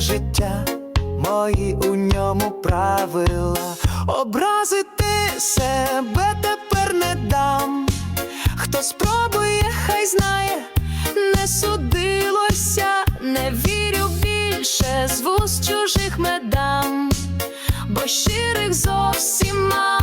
життя, мої у ньому правила. Образити себе тепер не дам. Хто спробує, хай знає, не судилося, не вірю більше з вуст чужих медам бо щирих зовсім мало.